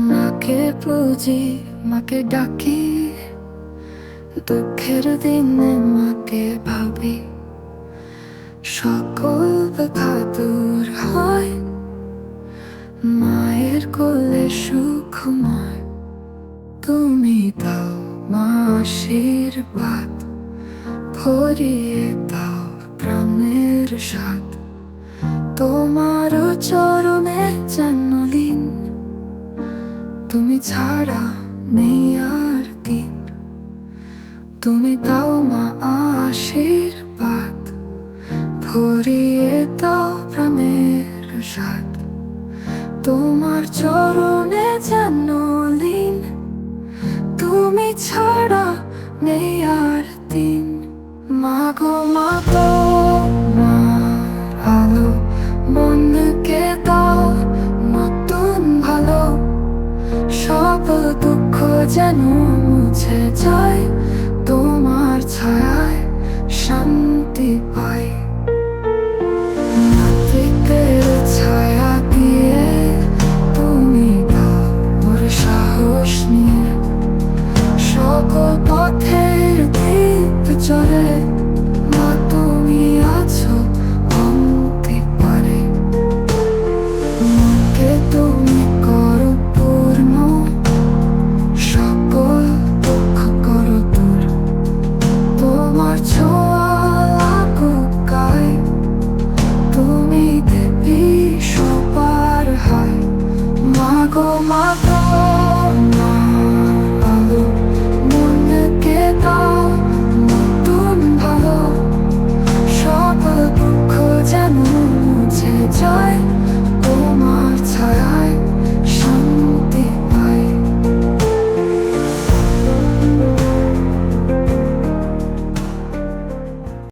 মাকে পুজি, মাকে ডাকি। দুঃখের দিনে মাকে ভাবি। সকল ব্যথা হয়। মায়ের কোলে সুখময় তুমি দাও মা আশীর্বাদ, ভরিয়ে দাও প্রাণের স্বাদ। তোমার চরণে ছাড়া নেই আর দিন তুমি দাও মা আশীর্বাদ, ভরিয়ে দাও প্রাণের স্বাদ। তোমার চরণে জন্মদিন তুমি ছাড়া নেই আর দিন। মাগো মাগো যেন মুছে যায় তোমার ছায়ায় শান্তি পাই। নাতিকের ছায়া দিয়ে তুমি দাও সাহস নিয়ে সকল পথের দিক চলে তুমি আছো অন্তি পারে। মনকে তুমি তুমি দেবী